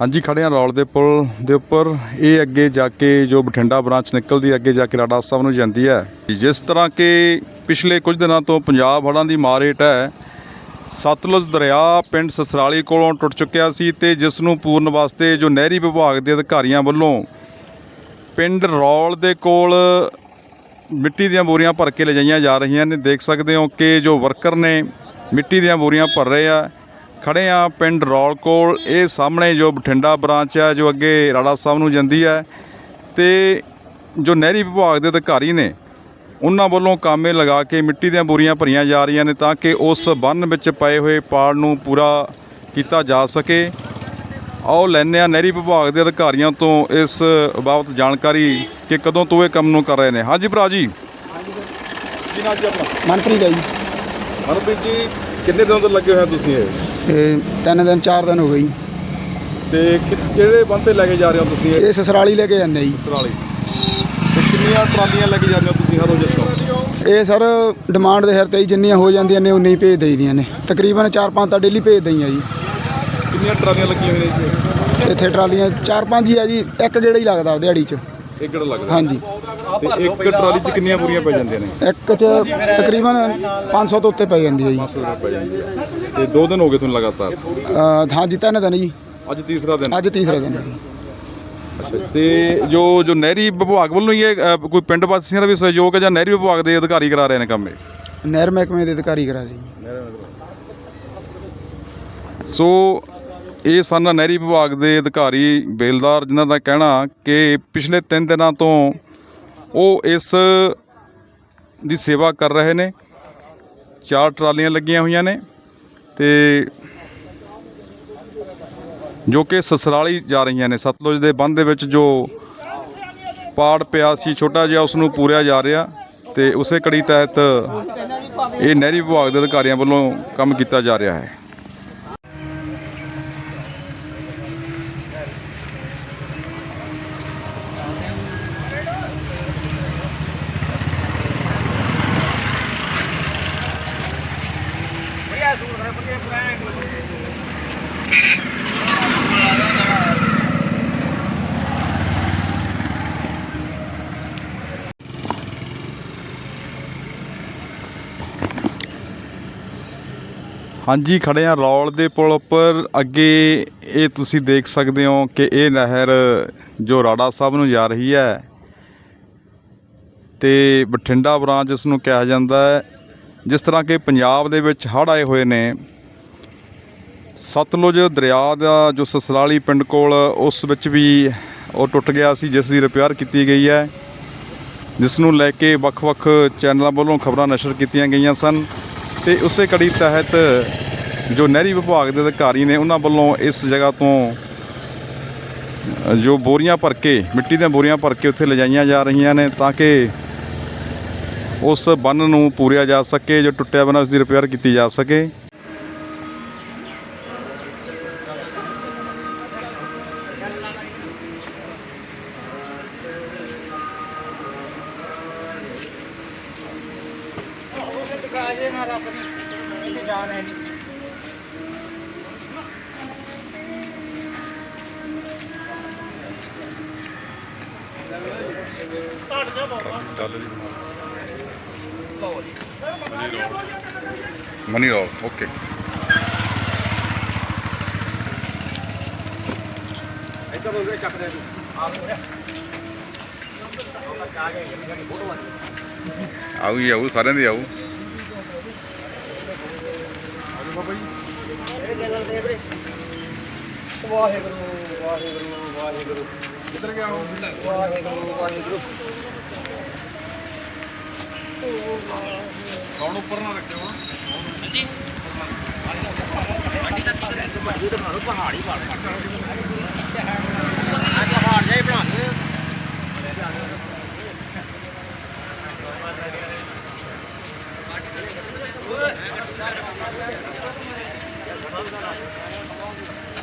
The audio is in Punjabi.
ਹਾਂਜੀ, ਖੜੇ ਹਾਂ ਰੌਲ ਦੇ ਪੁਲ ਦੇ ਉੱਪਰ। ਇਹ ਅੱਗੇ ਜਾ ਕੇ ਜੋ ਬਠਿੰਡਾ ਬ੍ਰਾਂਚ ਨਿਕਲਦੀ ਅੱਗੇ ਜਾ ਕੇ ਰਾਡਾ ਸਾਹਿਬ ਨੂੰ ਜਾਂਦੀ ਹੈ। ਜਿਸ ਤਰ੍ਹਾਂ ਕਿ ਪਿਛਲੇ ਕੁਝ ਦਿਨਾਂ ਤੋਂ ਪੰਜਾਬ ਹੜ੍ਹਾਂ ਦੀ ਮਾਰੇਟ ਹੈ, ਸਤਲੁਜ ਦਰਿਆ ਪਿੰਡ ਸਸਰਾਲੀ ਕੋਲੋਂ ਟੁੱਟ ਚੁੱਕਿਆ ਸੀ ਤੇ ਜਿਸ ਨੂੰ ਪੂਰਨ ਵਾਸਤੇ ਜੋ ਨਹਿਰੀ ਵਿਭਾਗ ਦੇ ਅਧਿਕਾਰੀਆਂ ਵੱਲੋਂ ਪਿੰਡ ਰੌਲ ਦੇ ਕੋਲ ਮਿੱਟੀ ਦੀਆਂ ਬੋਰੀਆਂ ਭਰ ਕੇ ਲਿਜਾਈਆਂ ਜਾ ਰਹੀਆਂ ਨੇ। ਦੇਖ ਸਕਦੇ ਹੋ ਕਿ ਜੋ ਵਰਕਰ ਨੇ ਮਿੱਟੀ ਦੀਆਂ ਬੋਰੀਆਂ ਭਰ ਰਹੇ ਆ ਖੜੇ ਆ ਪਿੰਡ ਰੌਲ ਕੋਲ। ਇਹ ਸਾਹਮਣੇ ਜੋ ਬਠਿੰਡਾ ਬ੍ਰਾਂਚ ਹੈ ਜੋ ਅੱਗੇ ਰਾੜਾ ਸਾਹਿਬ ਨੂੰ ਜਾਂਦੀ ਹੈ ਤੇ ਜੋ ਨਹਿਰੀ ਵਿਭਾਗ ਦੇ ਅਧਿਕਾਰੀ ਨੇ ਉਹਨਾਂ ਵੱਲੋਂ ਕਾਮੇ ਲਗਾ ਕੇ ਮਿੱਟੀ ਦੀਆਂ ਬੋਰੀਆਂ ਭਰੀਆਂ ਜਾ ਰਹੀਆਂ ਨੇ ਤਾਂ ਕਿ ਉਸ ਬੰਨ ਵਿੱਚ ਪਏ ਹੋਏ ਪਾੜ ਨੂੰ ਪੂਰਾ ਕੀਤਾ ਜਾ ਸਕੇ। ਆਓ ਲੈਂਦੇ ਹਾਂ ਨਹਿਰੀ ਵਿਭਾਗ ਦੇ ਅਧਿਕਾਰੀਆਂ ਤੋਂ ਇਸ ਬਾਬਤ ਜਾਣਕਾਰੀ ਕਿ ਕਦੋਂ ਤੋਂ ਇਹ ਕੰਮ ਨੂੰ ਕਰ ਰਹੇ ਨੇ। ਹਾਂਜੀ ਭਰਾ ਜੀ। ਕੀ ਨਾਮ ਜੀ ਆਪਣਾ। ਮਨਪ੍ਰੀਤ ਹੈ ਜੀ ਹਰਪ੍ਰੀਤ ਜੀ ਕਿੰਨੇ ਦਿਨ ਤੋਂ ਲੱਗੇ ਹੋਏ ਤੁਸੀਂ ਇਹ? ਇਹ ਤਿੰਨ ਦਿਨ ਚਾਰ ਦਿਨ ਹੋ ਗਏ ਜੀ। ਤੇ ਕਿ- ਕਿਹੜੇ ਤੇ ਲੈ ਕੇ ਜਾ ਰਹੇ ਹੋ ਤੁਸੀਂ ਇਹ? ਇਹ ਸਸਰਾਲੀ ਲੈ ਕੇ ਜਾਂਦੇ ਜੀ। ਸਰਾਲੀ ਤੇ ਕਿੰਨੀਆਂ ਟਰਾਲੀਆਂ ਲੈ ਕੇ ਜਾਂਦੇ ਹੋ ਤੁਸੀਂ ਹਰ ਰੋਜ਼ ਇੱਥੋਂ ਇਹ ਸਰ ਡਿਮਾਂਡ ਦੇ ਸਿਰ ਤੇ ਜੀ ਜਿੰਨੀਆਂ ਹੋ ਜਾਂਦੀਆਂ ਨੇ ਉਨੀ ਹੀ ਭੇਜ ਦਈਦੀਆਂ ਨੇ। ਤਕਰੀਬਨ 4-5 ਤਾਂ ਡੇਲੀ ਭੇਜ ਦਈਆਂ ਜੀ। ਕਿੰਨੀਆਂ ਟਰਾਲੀਆਂ ਲੱਗੀਆਂ ਹੋਈਆਂ ਨੇ ਇੱਥੇ ਟਰਾਲੀਆਂ 4-5 ਹੀ ਆ ਜੀ ਇੱਕ ਗੇੜਾ ਹੀ ਲੱਗਦਾ ਦਿਹਾੜੀ 'ਚ। ਲੱਗਦਾ ਹਾਂਜੀ। ਤੇ ਇੱਕ ਟਰਾਲੀ 'ਚ ਕਿੰਨੀਆਂ ਬੋਰੀਆਂ ਪੈ ਜਾਂਦੀਆਂ ਨੇ? ਇੱਕ 'ਚ ਤਕਰੀਬਨ 500 ਤੋਂ ਉੱਤੇ ਪੈ ਜਾਂਦੀ ਹੈ ਜੀ। 500 ਰੁਪਏ ਪੈ ਜਾਂਦੀ ਹੈ। ਤੇ ਦੋ ਦਿਨ ਹੋ ਗਏ ਤੁਹਾਨੂੰ ਲਗਾਤਾਰ? ਅਹ ਹਾਂਜੀ ਤਿੰਨ ਦਿਨ ਜੀ। ਅੱਜ ਤੀਸਰਾ ਦਿਨ? ਅੱਜ ਤੀਸਰਾ ਦਿਨ। ਹੈ ਜੀ। ਅੱਛਾ ਤੇ ਜੋ ਜੋ ਨਹਿਰੀ ਵਿਭਾਗ ਵੱਲੋਂ ਹੀ ਇਹ ਅ, ਕੋਈ ਪਿੰਡ ਵਾਸੀਆਂ ਦਾ ਵੀ ਸਹਿਯੋਗ ਹੈ ਜਾਂ ਨਹਿਰੀ ਵਿਭਾਗ ਦੇ ਅਧਿਕਾਰੀ ਕਰਾ ਰਹੇ ਨੇ ਕੰਮ ਇਹ? ਨਹਿਰ ਮਹਿਕਮੇ ਦੇ ਅਧਿਕਾਰੀ ਕਰਾ ਰਹੇ ਜੀ। ਸੋ ਇਹ ਸਨ ਨਹਿਰੀ ਵਿਭਾਗ ਦੇ ਅਧਿਕਾਰੀ ਬੇਲਦਾਰ, ਜਿਨ੍ਹਾਂ ਦਾ ਕਹਿਣਾ ਕਿ ਪਿਛਲੇ 3 ਦਿਨਾਂ ਤੋਂ ਉਹ ਇਸ ਦੀ ਸੇਵਾ ਕਰ ਰਹੇ ਨੇ। ਚਾਰ ਟਰਾਲੀਆਂ ਲੱਗੀਆਂ ਹੋਈਆਂ ਨੇ ਤੇ ਜੋ ਕਿ ਸਸਰਾਲੀ ਜਾ ਰਹੀਆਂ ਨੇ। ਸਤਲੁਜ ਦੇ ਬੰਦ ਦੇ ਵਿੱਚ ਜੋ ਪਾੜ ਪਿਆ ਸੀ, ਛੋਟਾ ਜਿਹਾ ਉਸ ਨੂੰ ਪੂਰਿਆ ਜਾ ਰਿਹਾ ਤੇ ਉਸੇ ਕੜੀ ਤਹਿਤ ਇਹ ਨਹਿਰੀ ਵਿਭਾਗ ਦੇ ਅਧਿਕਾਰੀਆਂ ਵੱਲੋਂ ਕੰਮ ਕੀਤਾ ਜਾ ਰਿਹਾ ਹੈ। ਹਾਂਜੀ, ਖੜੇ ਆ ਰੌਲ ਦੇ ਪੁਲ ਉੱਪਰ। ਅੱਗੇ ਇਹ ਤੁਸੀਂ ਦੇਖ ਸਕਦੇ ਹੋ ਕਿ ਇਹ ਨਹਿਰ ਜੋ ਰਾੜਾ ਸਾਹਿਬ ਨੂੰ ਜਾ ਰਹੀ ਹੈ ਤੇ ਬਠਿੰਡਾ ਬ੍ਰਾਂਚ ਇਸ ਨੂੰ ਕਿਹਾ ਜਾਂਦਾ ਹੈ, ਜਿਸ ਤਰ੍ਹਾਂ ਕਿ ਪੰਜਾਬ ਦੇ ਵਿੱਚ ਹੜ੍ਹ ਆਏ ਹੋਏ ਨੇ। ਸਤਲੁਜ ਦਰਿਆ ਦਾ ਜੋ ਸਸਰਾਲੀ ਪਿੰਡ ਕੋਲ, ਉਸ ਵਿੱਚ ਵੀ ਉਹ ਟੁੱਟ ਗਿਆ ਸੀ, ਜਿਸ ਦੀ ਰਿਪੇਅਰ ਕੀਤੀ ਗਈ ਹੈ। ਜਿਸ ਨੂੰ ਲੈ ਕੇ ਵੱਖ-ਵੱਖ ਚੈਨਲਾਂ ਵੱਲੋਂ ਖਬਰਾਂ ਨਸ਼ਰ ਕੀਤੀਆਂ ਗਈਆਂ ਸਨ ਤੇ ਉਸੇ ਕੜੀ ਤਹਿਤ ਜੋ ਨਹਿਰੀ ਵਿਭਾਗ ਦੇ ਅਧਿਕਾਰੀ ਨੇ, ਉਹਨਾਂ ਵੱਲੋਂ ਇਸ ਜਗ੍ਹਾ ਤੋਂ ਜੋ ਬੋਰੀਆਂ ਭਰ ਕੇ, ਮਿੱਟੀ ਦੀਆਂ ਬੋਰੀਆਂ ਭਰ ਕੇ ਉੱਥੇ ਲਿਜਾਈਆਂ ਜਾ ਰਹੀਆਂ ਨੇ ਤਾਂ ਕਿ ਉਸ ਬੰਨ ਨੂੰ ਪੂਰਿਆ ਜਾ ਸਕੇ, ਜੋ ਟੁੱਟਿਆ ਬਣਾ, ਉਸ ਦੀ ਰਿਪੇਅਰ ਕੀਤੀ ਜਾ ਸਕੇ। ਕਾਜੇ ਨਾਲ ਆਪਣੀ ਇੱਥੇ ਜਾਣ ਹੈ ਨਹੀਂ। ਮਨੀ ਰੋਲ ਓਕੇ। ਇੱਧਰ ਹੋ ਗਏ ਚੱਕ ਦੇ ਆ ਆਊ ਹੀ ਆਊ ਸਾਰਿਆਂ ਦੀ ਆਊ ਵਾਹਿਗੁਰੂ ਵਾਹਿਗੁਰੂ ਵਾਹਿਗੁਰੂ। ਕਿੱਧਰ ਗਿਆ ਉਹ? ਵਾਹਿਗੁਰੂ ਵਾਹਿਗੁਰੂ। ਕੌਣ ਉੱਪਰ ਨਾ ਰੱਖਿਓ ਪਹਾੜ ਜਾਈ ਬਣਾ ਦੇ 何?